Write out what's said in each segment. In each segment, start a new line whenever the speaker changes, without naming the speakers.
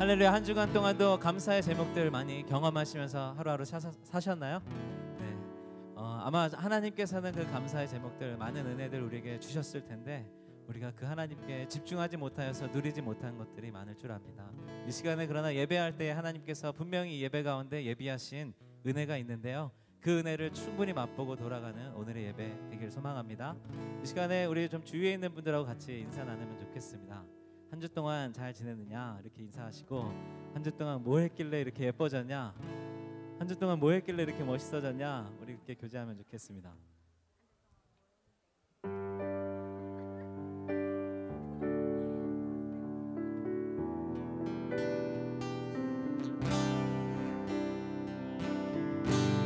할렐루야 한 주간 동안도 감사의 제목들 많이 경험하시면서 하루하루 사, 사셨나요? 네. 어, 아마 하나님께서는 그 감사의 제목들 많은 은혜들 우리에게 주셨을 텐데 우리가 그 하나님께 집중하지 못하여서 누리지 못한 것들이 많을 줄 압니다. 이 시간에 그러나 예배할 때 하나님께서 분명히 예배 가운데 예비하신 은혜가 있는데요. 그 은혜를 충분히 맛보고 돌아가는 오늘의 예배 되길 소망합니다. 이 시간에 우리 좀 주위에 있는 분들하고 같이 인사 나누면 좋겠습니다. 한 주 동안 잘 지냈느냐? 이렇게 인사하시고 한 주 동안 뭐 했길래 이렇게 예뻐졌냐? 한 주 동안 뭐 했길래 이렇게 멋있어졌냐? 우리 이렇게 교제하면 좋겠습니다.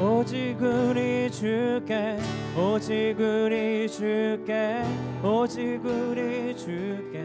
오직 우리 주께 오직 우리 주께 오직 우리 주께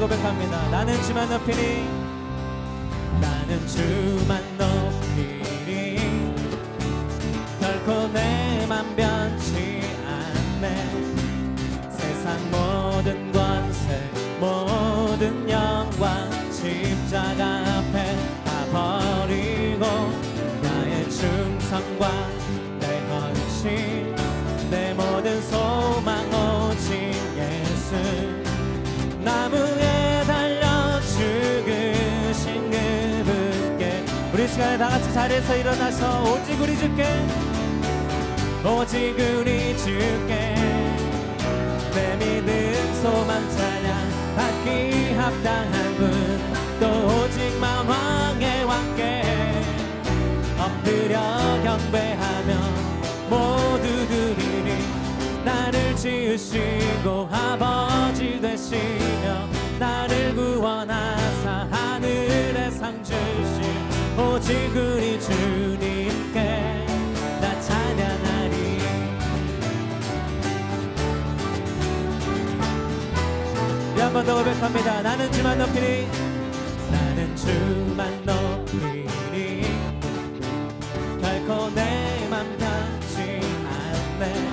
고백합니다. 나는 주만 높이니? 나는 주만 높이리 결코 내맘 변치 않네 다 같이 자리에서 일어나서 오직 우리 주께 오직 우리 주께. 내 믿음 소망 찬양 받기 합당한 분 또 오직 만왕의 왕께. 엎드려 경배하며 모두 드리리 나를 지으시고 아버지 되시며 나를 구원하사 하늘의 상 오직 우리 주님께 나 찬양하리. 한번 더 고백합니다. 나는 주만 높이리 나는 주만 높이리 결코 내맘 변치 않네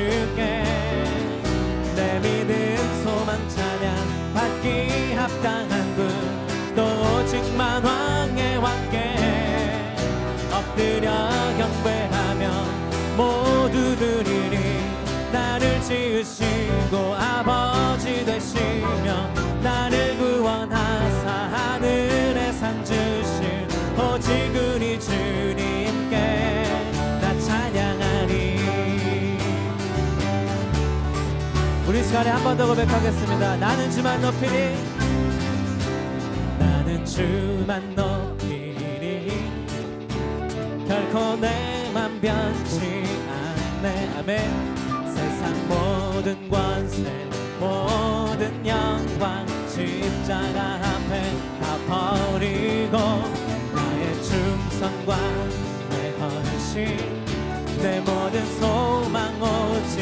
주께 내 믿음 소망 찬양 받기 합당한 분또 오직 만 왕의 왕께 엎드려 경배하며 모두 드리리 나를 지으시고 시간에 한 번 더 고백하겠습니다. 나는 주만 높이리 나는 주만 높이리 결코 내맘 변치 않네. 아멘. 세상 모든 권세 모든 영광 십자가 앞에 다 버리고 나의 충성과 내 헌신 내 모든 소망 오직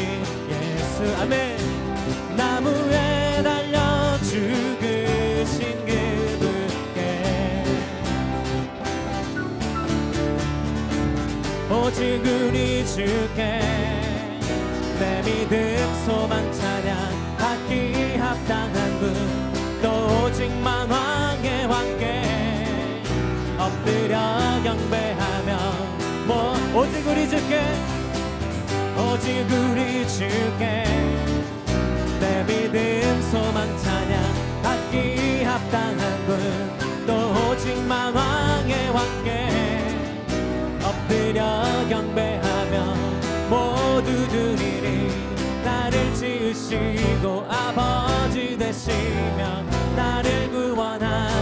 예수. 아멘 나무에 달려 죽으신 그분께. 오직 우리 주께 내 믿음 소망 찬양 받기 합당한 분 또 오직 오직만 왕의 왕께 엎드려 경배하며 뭐 오직 우리 주께 오직 우리 주께 내 믿음 소망 찬양 받기 합당한 분또 오직 만 왕의 왕께 엎드려 경배하며 모두 드리리 나를 지으시고 아버지 되시며 나를 구원하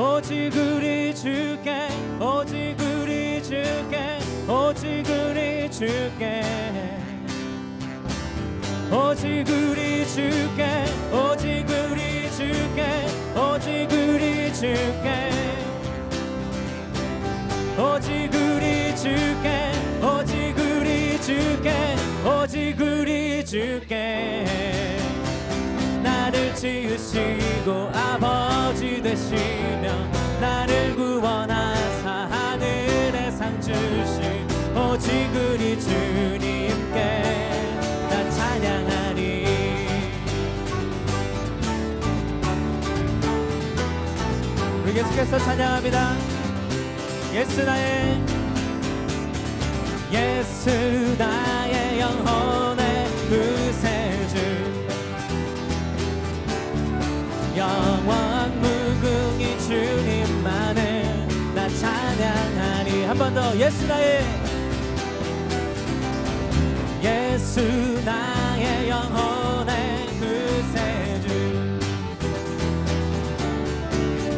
오직 우리 주께 오직 우리 주께 오직 우리 주께. 오직 우리 주께 오직 우리 주께 오직 우리 주께. 오직 우리 주께 오직 우리 주께 오직 우리 주께. 나를 지으시고 아버지 되시며 나를 구원하사 하늘에 상 주신 오직 우리 주님께 나 찬양하리 우리 계속해서 찬양합니다. 예수 나의 예수 나의 영혼 한 번 더. 예수 나의 예수 나의 영혼의 구세주.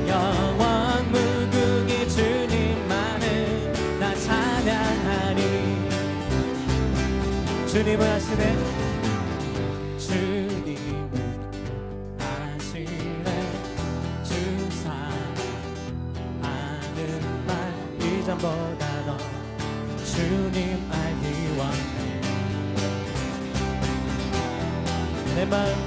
영원 무궁히 주님만을 나 찬양하리 주님을 하시네 remember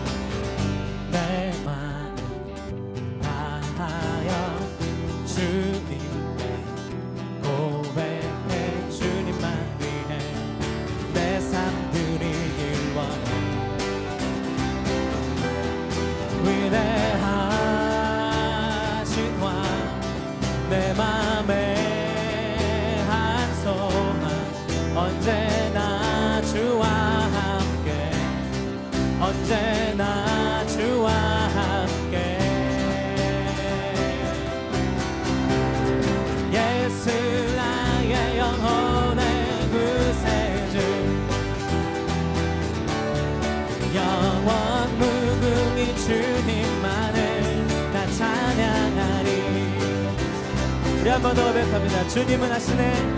한번 더 고백합니다. 주님은 하시네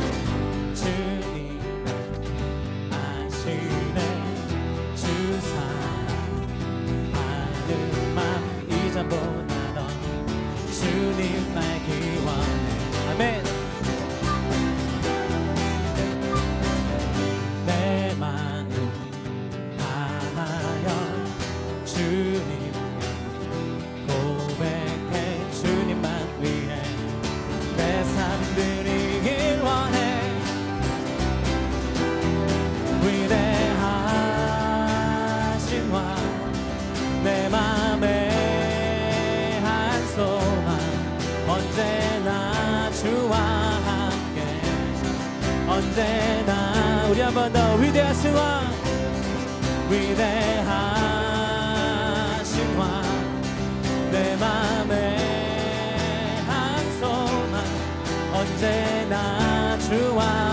내 맘에 한 소망. 언제나 주와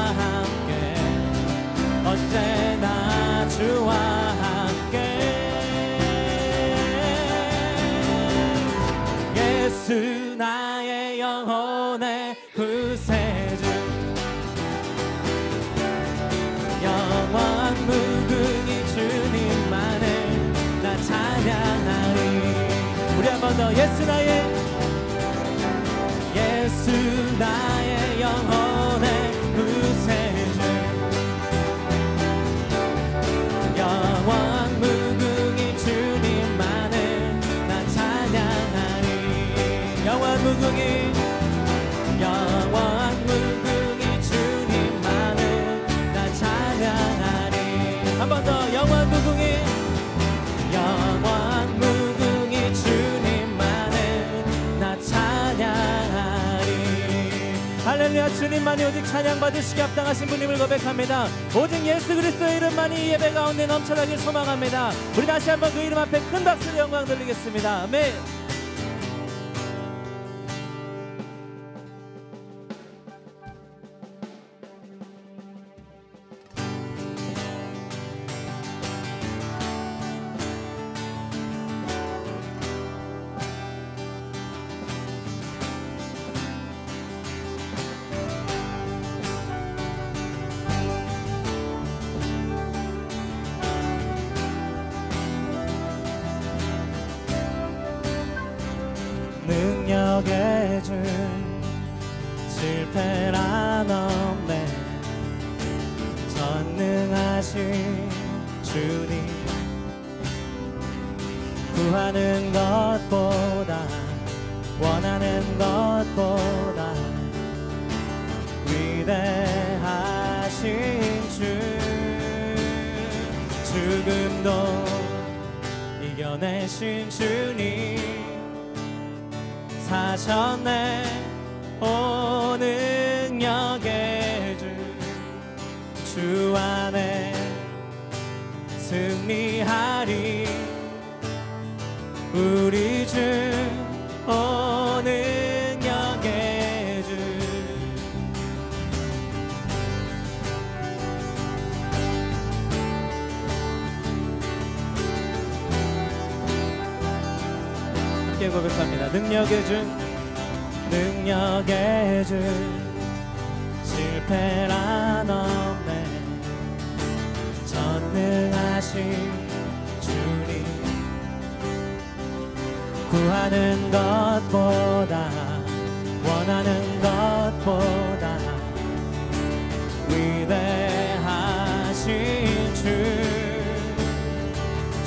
예수 나의 예수 나의 영혼의 구세주. 영원 무궁히 주님만을 나 찬양하리. 영원 무궁히 영원 주님만이 오직 찬양받으시기 합당하신 분임을 고백합니다. 오직 예수 그리스도의 이름만이 이 예배 가운데 넘쳐나길 소망합니다. 우리 다시 한번 그 이름 앞에 큰 박수로 영광 돌리겠습니다. 아멘 주 실패란 없네. 전능하신 주님 구하는 것보다 원하는 것보다 위대하신 주. 죽음도 이겨내신 주님 사셨네 오 능력의 주, 주 안에 승리하리. 우리 능력의 주, 능력의 주, 실패란 없네. 전능하신 주님, 구하는 것보다 원하는 것보다 위대하신 주,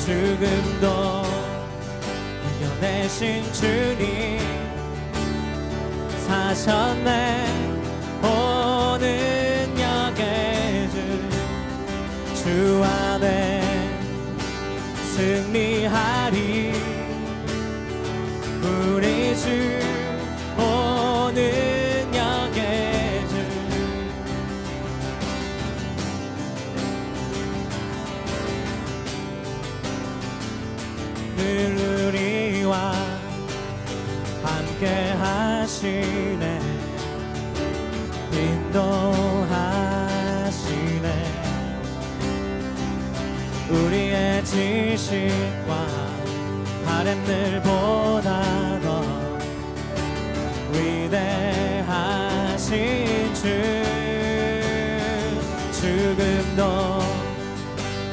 죽음도 이겨내신 주님 사셨네. 오 능력의 주, 주 안에 승리하리. 우리 주 하시네. 인도하시네. 우리의 지식과 바램들보다 더 위대하신 주 죽음도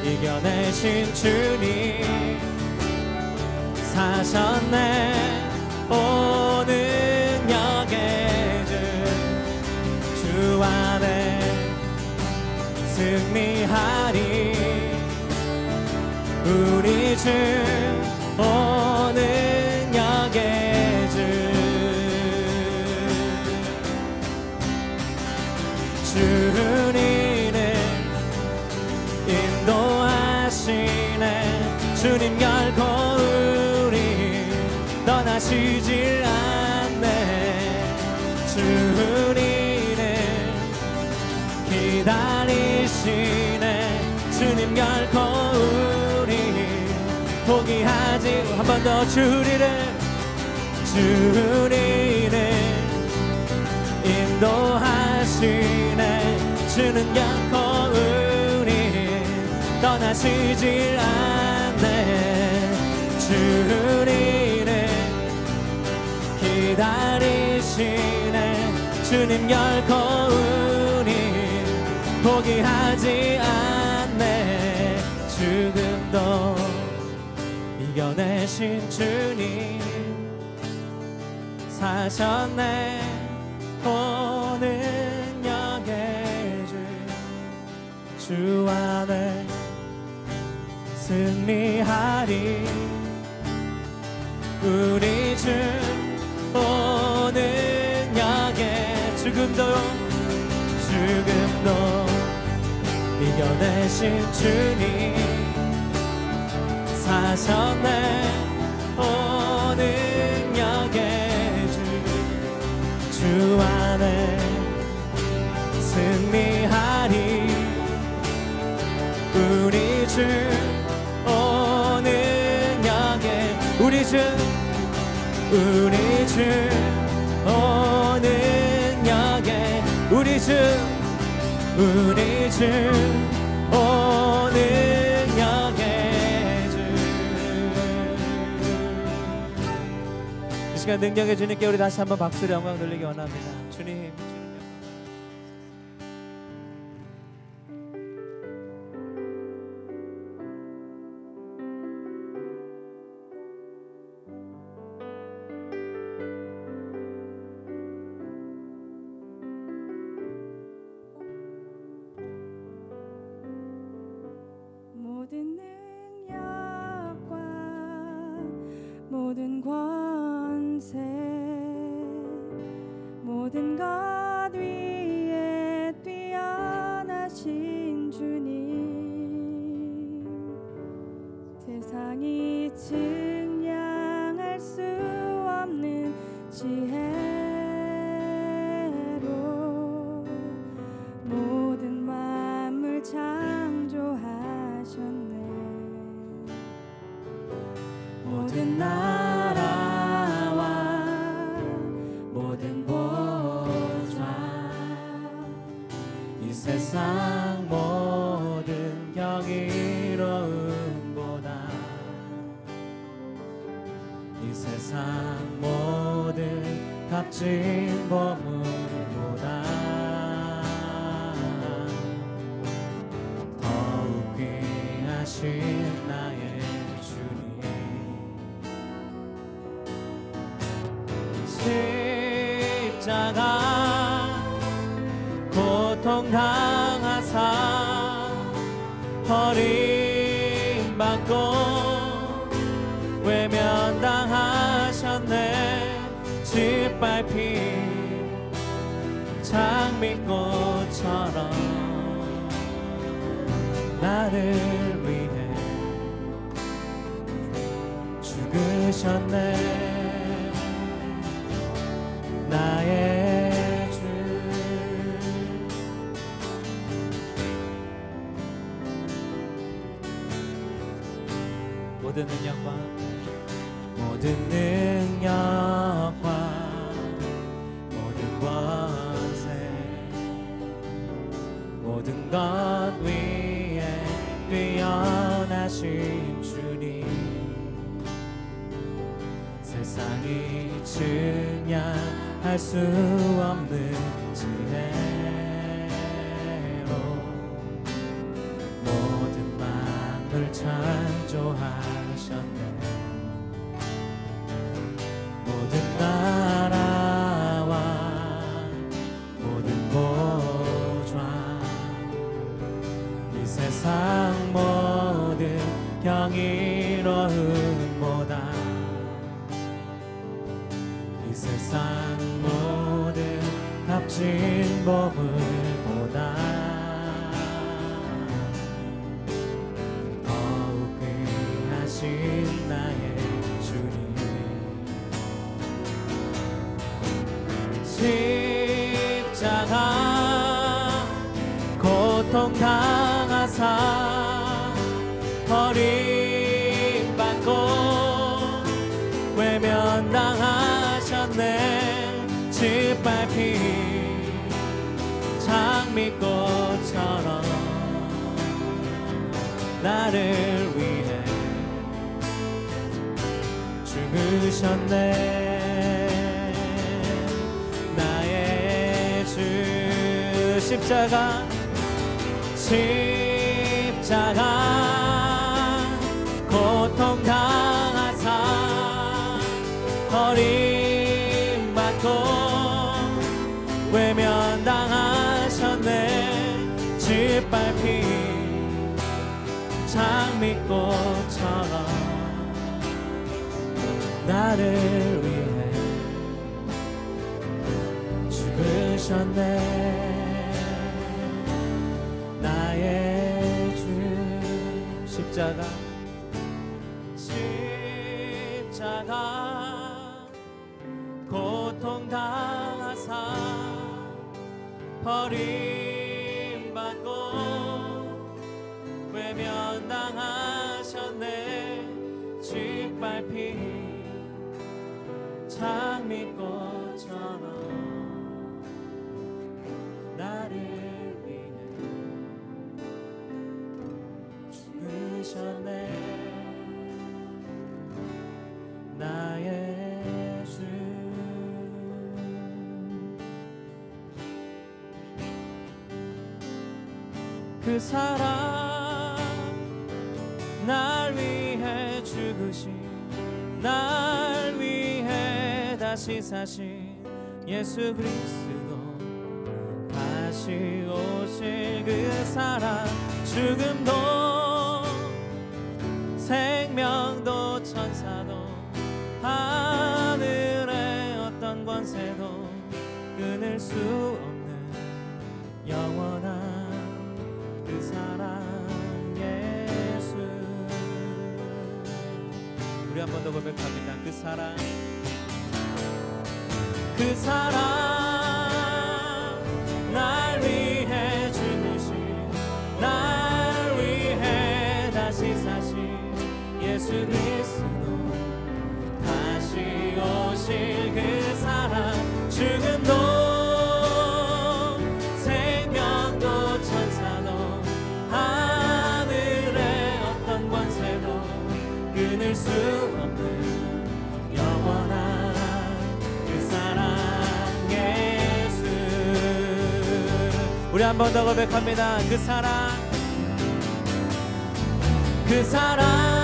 이겨내신 주님. 사셨네. 오능 승리하리. 우리 주오 능력의 주. 주님을 인도하시네. 주님 결코 우리 떠나시질 않네. 주님을 기다리시네. 주님 결코 우리 포기하지 한 번 더 주리를 주리를 인도하시네. 주는 결코 우리 떠나시질 않네. 주리를 기다리시네. 주님 결코 포기하지 않네. 죽음도 이겨내신 주님. 사셨네. 오는 영의 주, 주 안에 승리하리. 우리 주 오는 영의 죽음도 이겨내신 주님 사셨네. 오는 영의 주, 주 안에 승리하리. 우리 주 오는 영의 우리 주 우리 주 오는 영의 우리 주 우리 주 오는 영의 주이 시간 능력의 주님께 우리 다시 한번 박수로 영광 돌리기 원합니다. 주님
세상이 증량할 수 없는 지혜
십자가 고통 당하사 버림 받고 외면 당하셨네. 짓밟힌 장미꽃처럼 나를 위해 죽으셨네 모든 값진 보물보다. 더욱 귀하신 나의 주님. 십자가 고통당 짓밟힌 장미꽃처럼 나를 위해 죽으셨네. 십자가 십자가 고통 당 장미꽃처럼 나를 위해 죽으셨네. 나의 주 십자가 십자가 고통당하사 버림 짓밟힌 장미꽃처럼 나를 위해 죽으셨네. 나의 주. 그 사랑 죽으신 날 위해 다시 사신 예수 그리스도. 다시 오실 그 사랑 죽음도 생명도 천사도 하늘의 어떤 권세도 끊을 수 없는 영원한 한 번 더 고백합니다. 그 사랑. 그 사랑. 날 위해 죽으신 날 위해 다시 사신 예수 그리스도. 다시 오실 그 사랑. 죽음 우리 한 번 더 고백합니다. 그 사랑. 그 사랑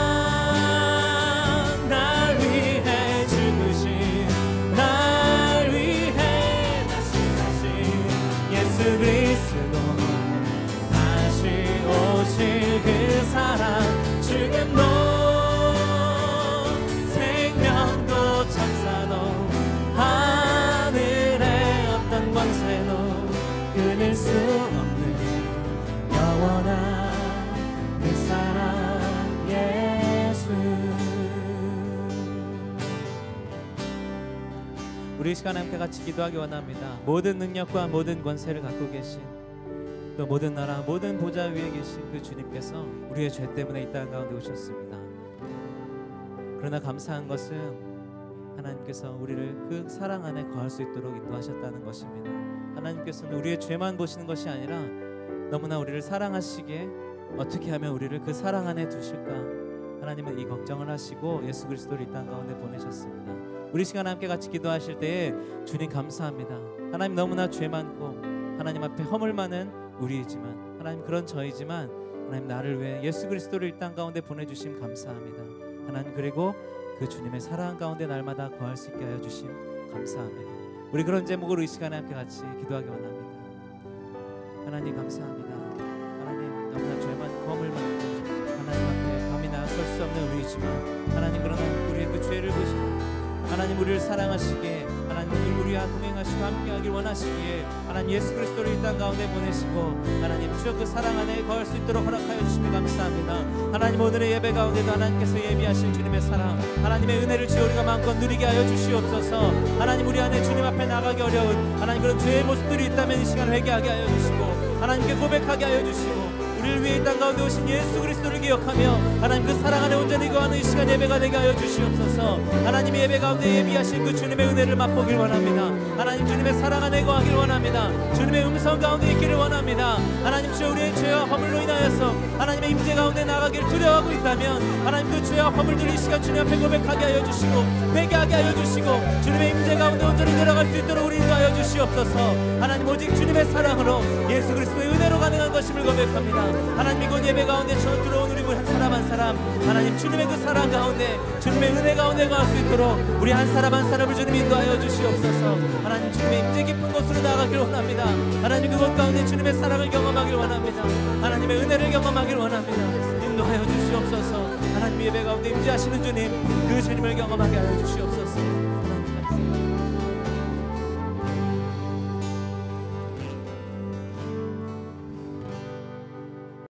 우리 이 시간 함께 같이 기도하기 원합니다. 모든 능력과 모든 권세를 갖고 계신 또 모든 나라 모든 보좌 위에 계신 그 주님께서 우리의 죄 때문에 이 땅 가운데 오셨습니다. 그러나 감사한 것은 하나님께서 우리를 그 사랑 안에 거할 수 있도록 인도하셨다는 것입니다. 하나님께서는 우리의 죄만 보시는 것이 아니라 너무나 우리를 사랑하시기에 어떻게 하면 우리를 그 사랑 안에 두실까? 하나님은 이 걱정을 하시고 예수 그리스도를 이 땅 가운데 보내셨습니다. 우리 시간 함께 같이 기도하실 때에 주님 감사합니다. 하나님 너무나 죄 많고 하나님 앞에 허물 많은 우리이지만 하나님 그런 저이지만 하나님 나를 위해 예수 그리스도를 이 땅 가운데 보내주심 감사합니다. 하나님 그리고 그 주님의 사랑 가운데 날마다 거할 수 있게 하여 주심 감사합니다. 우리 그런 제목으로 이 시간에 함께 같이 기도하기 원합니다. 하나님 감사합니다. 하나님 너무나 죄 많고 허물 많고 하나님 앞에 감히 나설 수 없는 우리이지만 하나님 그러나 우리의 그 죄를 보시고 하나님 우리를 사랑하시기에 하나님 우리와 동행하시고 함께하길 원하시기에 하나님 예수 그리스도를 이 땅 가운데 보내시고 하나님 주여 그 사랑 안에 거할 수 있도록 허락하여 주시니 감사합니다. 하나님 오늘의 예배 가운데도 하나님께서 예비하신 주님의 사랑 하나님의 은혜를 주여 우리가 마음껏 누리게 하여 주시옵소서. 하나님 우리 안에 주님 앞에 나가기 어려운 하나님 그런 죄의 모습들이 있다면 이 시간 회개하게 하여 주시고 하나님께 고백하게 하여 주시고 우리를 위해 이 땅 가운데 오신 예수 그리스도를 기억하며 하나님 그 사랑 안에 온전히 거하는 이 시간 예배가 되게 하여 주시옵소서. 하나님 예배 가운데 예비하신 그 주님의 은혜를 맛보길 원합니다. 하나님 주님의 사랑 안에 거하길 원합니다. 주님의 음성 가운데 있기를 원합니다. 하나님 주여 우리의 죄와 허물로 인하여서 하나님의 임재 가운데 나가기를 두려워하고 있다면 하나님 그 죄와 허물들을 이 시간 주님 앞에 고백하게 하여 주시고 회개하게 하여 주시고 주님의 임재 가운데 온전히 들어갈 수 있도록 우리 인도하여 주시옵소서. 하나님 오직 주님의 사랑으로 예수 그리스도의 은혜로 가능한 것임을 고백합니다. 하나님 이곳 예배 가운데 저 들어 온 우리 한 사람 한 사람 하나님 주님의 그 사랑 가운데 주님의 은혜 가운데 갈 수 있도록 우리 한 사람 한 사람을 주님 인도하여 주시옵소서. 하나님 주님의 임재 깊은 곳으로 나가길 원합니다. 하나님 그곳 가운데 주님의 사랑을 경험하길 원합니다. 하나님의 은혜를 경험하길 원합니다. 하여 주시옵소서. 하나님 예배 가운데 임재하시는 주님 그 주님을 경험하게 하여 주시옵소서